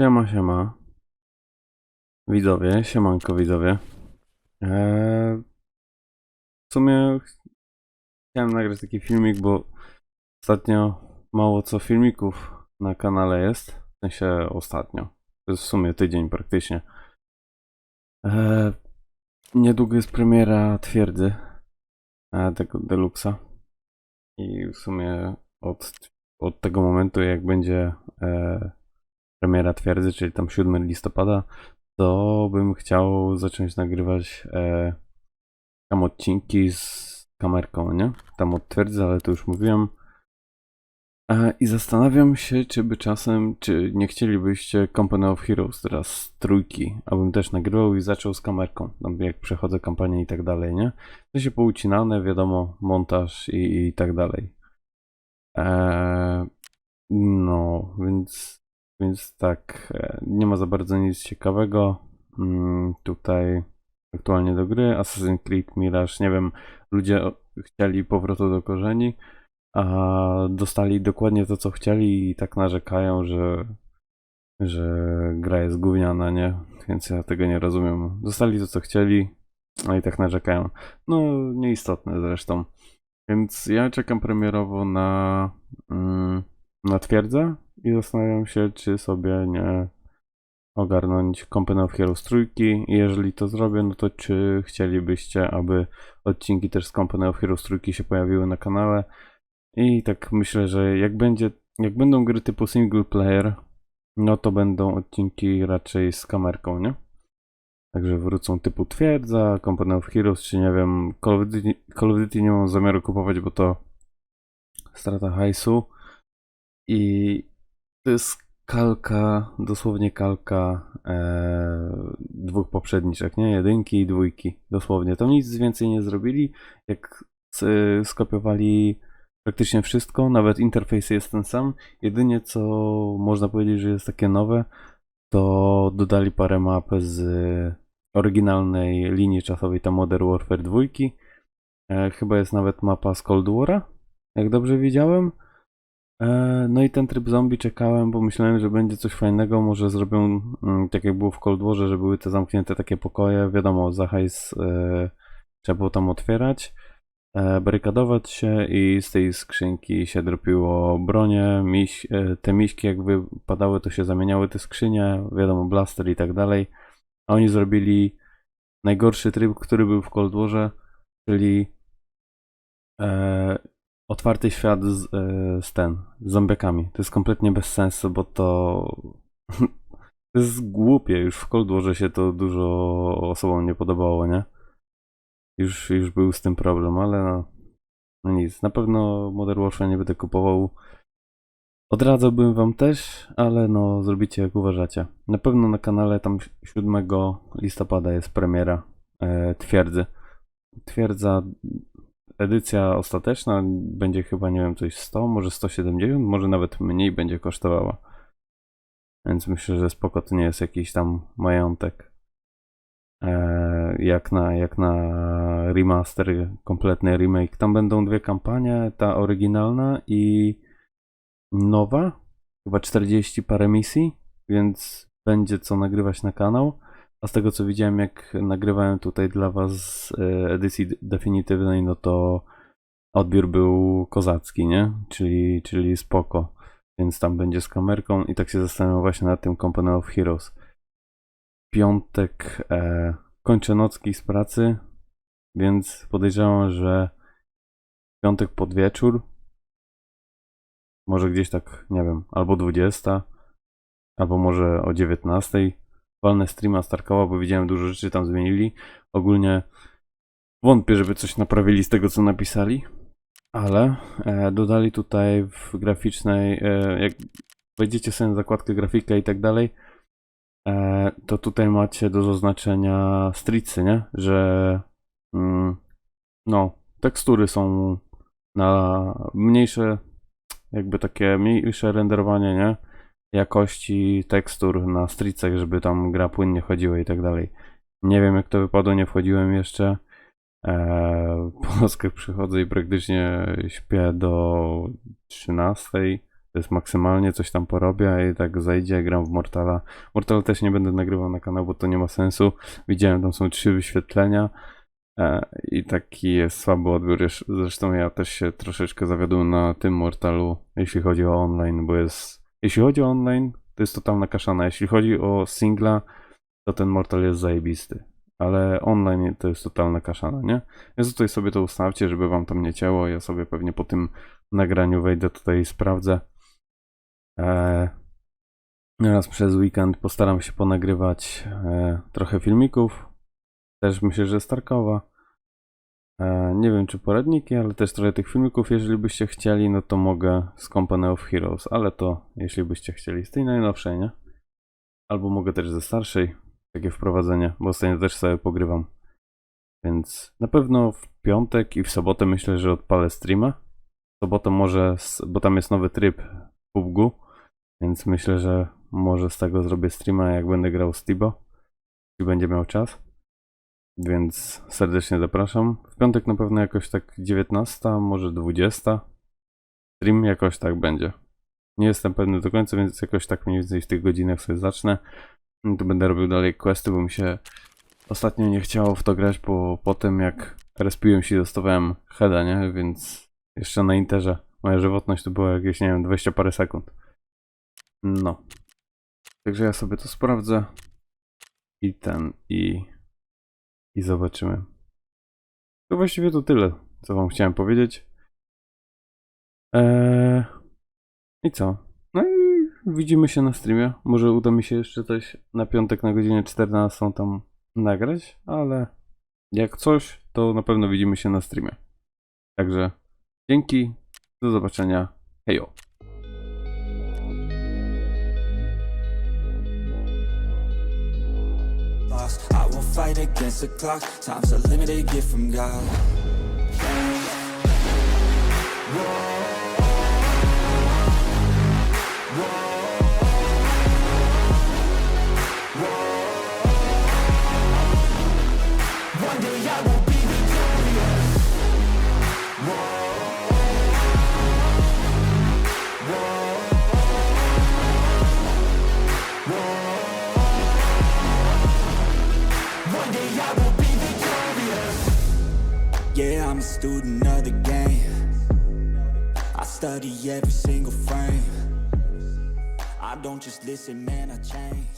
Siema, siema. Widzowie, siemanko widzowie. Eee, w sumie ch- chciałem nagrać taki filmik, bo ostatnio mało co filmików na kanale jest. W sensie ostatnio. To jest w sumie tydzień praktycznie. Eee, niedługo jest premiera Twierdzy e, tego Deluxa. I w sumie od, od tego momentu, jak będzie e, premiera Twierdzy, czyli tam 7 listopada, to bym chciał zacząć nagrywać e, tam odcinki z kamerką, nie? Tam od Twierdzy, ale to już mówiłem. E, I zastanawiam się, czy by czasem, czy nie chcielibyście Company of Heroes teraz trójki, abym też nagrywał i zaczął z kamerką, tam jak przechodzę kampanię i tak dalej, nie? To się poucinane, wiadomo, montaż i, i tak dalej. E, no, więc więc tak, e, nie ma za bardzo nic ciekawego. Mm, Tutaj aktualnie do gry Assassin's Creed Mirage, nie wiem, ludzie chcieli powrotu do korzeni, a dostali dokładnie to, co chcieli i tak narzekają, że, że gra jest gówniana, nie? Więc ja tego nie rozumiem. Dostali to, co chcieli, a i tak narzekają. No, nieistotne zresztą. Więc ja czekam premierowo na, mm, na twierdzę i zastanawiam się, czy sobie nie ogarnąć Company of Heroes trójki. I jeżeli to zrobię, no to czy chcielibyście, aby odcinki też z Company of Heroes trójki się pojawiły na kanale? I tak myślę, że jak będzie, jak będą gry typu single player, no to będą odcinki raczej z kamerką, nie? Także wrócą typu Twierdza, Company of Heroes, czy nie wiem, Call of Duty, Call of Duty nie mam zamiaru kupować, bo to strata hajsu. I to jest kalka, dosłownie kalka e, dwóch poprzedniczek, nie? Jedynki i dwójki, dosłownie. To nic więcej nie zrobili, jak s- skopiowali praktycznie wszystko, nawet interfejs jest ten sam. Jedynie co można powiedzieć, że jest takie nowe, to dodali parę map z oryginalnej linii czasowej, tam Modern Warfare 2. E, chyba jest nawet mapa z Cold War'a, jak dobrze widziałem. E, No i ten tryb zombie czekałem, bo myślałem, że będzie coś fajnego. Może zrobią mm, tak jak było w Cold Warze, że były te zamknięte takie pokoje. Wiadomo, za hajs e, trzeba było tam otwierać, e, barykadować się i z tej skrzynki się dropiło bronie. Miś, e, te miśki jak wypadały, to się zamieniały te skrzynie. Wiadomo, blaster i tak dalej. A oni zrobili najgorszy tryb, który był w Cold Warze, czyli e, otwarty świat z, e, z ten, z zombiakami. To jest kompletnie bez sensu, bo to to jest głupie. Już w Cold Warze się to dużo osobom nie podobało, nie? Już, już był z tym problem, ale no, no nic. Na pewno Modern Warfare nie będę kupował. Odradzałbym wam też, ale no zrobicie jak uważacie. Na pewno na kanale tam 7 listopada jest premiera e, Twierdzy. Twierdza edycja ostateczna będzie chyba, nie wiem, coś 100, może 170, może nawet mniej będzie kosztowała. Więc myślę, że spoko to nie jest jakiś tam majątek. E, jak na, jak na remaster, kompletny remake. Tam będą dwie kampanie, ta oryginalna i nowa, chyba 40 parę misji, więc będzie co nagrywać na kanał. A z tego co widziałem, jak nagrywałem tutaj dla Was e, edycji definitywnej, no to odbiór był kozacki, nie? Czyli, czyli spoko. Więc tam będzie z kamerką i tak się zastanawiam właśnie nad tym Company of Heroes. Piątek e, kończę nocki z pracy, więc podejrzewam, że piątek pod wieczór, może gdzieś tak, nie wiem, albo 20, albo może o 19, walnę streama Starkowa, bo widziałem dużo rzeczy tam zmienili. Ogólnie wątpię, żeby coś naprawili z tego, co napisali, ale e, dodali tutaj w graficznej, e, jak wejdziecie sobie na zakładkę grafika i tak dalej, e, to tutaj macie do zaznaczenia stricy, nie? Że mm, no, tekstury są na mniejsze, jakby takie mniejsze renderowanie, nie? Jakości tekstur na stricach, żeby tam gra płynnie chodziła i tak dalej. Nie wiem jak to wypadło, nie wchodziłem jeszcze. Eee, po nockach przychodzę i praktycznie śpię do 13. To jest maksymalnie, coś tam porobię i tak zajdzie, gram w Mortala. Mortala też nie będę nagrywał na kanał, bo to nie ma sensu. Widziałem, tam są trzy wyświetlenia e, i taki jest słaby odbiór. Zresztą ja też się troszeczkę zawiodłem na tym Mortalu, jeśli chodzi o online, bo jest... Jeśli chodzi o online, to jest totalna kaszana. Jeśli chodzi o singla, to ten Mortal jest zajebisty. Ale online to jest totalna kaszana, nie? Więc tutaj sobie to ustawcie, żeby wam tam nie cięło. Ja sobie pewnie po tym nagraniu wejdę tutaj i sprawdzę. Eee, raz przez weekend postaram się ponagrywać e, trochę filmików. Też myślę, że Starkowa. E, nie wiem czy poradniki, ale też trochę tych filmików. Jeżeli byście chcieli, no to mogę z Company of Heroes, ale to jeśli byście chcieli z tej najnowszej, nie? Albo mogę też ze starszej, takie wprowadzenie, bo ostatnio też sobie pogrywam. Więc na pewno w piątek i w sobotę myślę, że odpalę streama. W sobotę może, bo tam jest nowy tryb w PUBG, więc myślę, że może z tego zrobię streama, jak będę grał z Tibo, jeśli będzie miał czas. Więc serdecznie zapraszam. W piątek na pewno jakoś tak 19, może 20. Stream jakoś tak będzie. Nie jestem pewny do końca, więc jakoś tak mniej więcej w tych godzinach sobie zacznę. To będę robił dalej questy, bo mi się ostatnio nie chciało w to grać, bo potem jak respiłem się dostawałem heada, nie? Więc jeszcze na interze moja żywotność to była jakieś, nie wiem, 20 parę sekund. No. Także ja sobie to sprawdzę. I ten, i... I zobaczymy. To właściwie to tyle, co wam chciałem powiedzieć. Eee... I co? No i widzimy się na streamie. Może uda mi się jeszcze coś na piątek na godzinę 14 tam nagrać, ale jak coś, to na pewno widzimy się na streamie. Także dzięki, do zobaczenia. Hejo. I won't fight against the clock. Time's a limited gift from God. One I'm a student of the game. I study every single frame. I don't just listen, man, I change.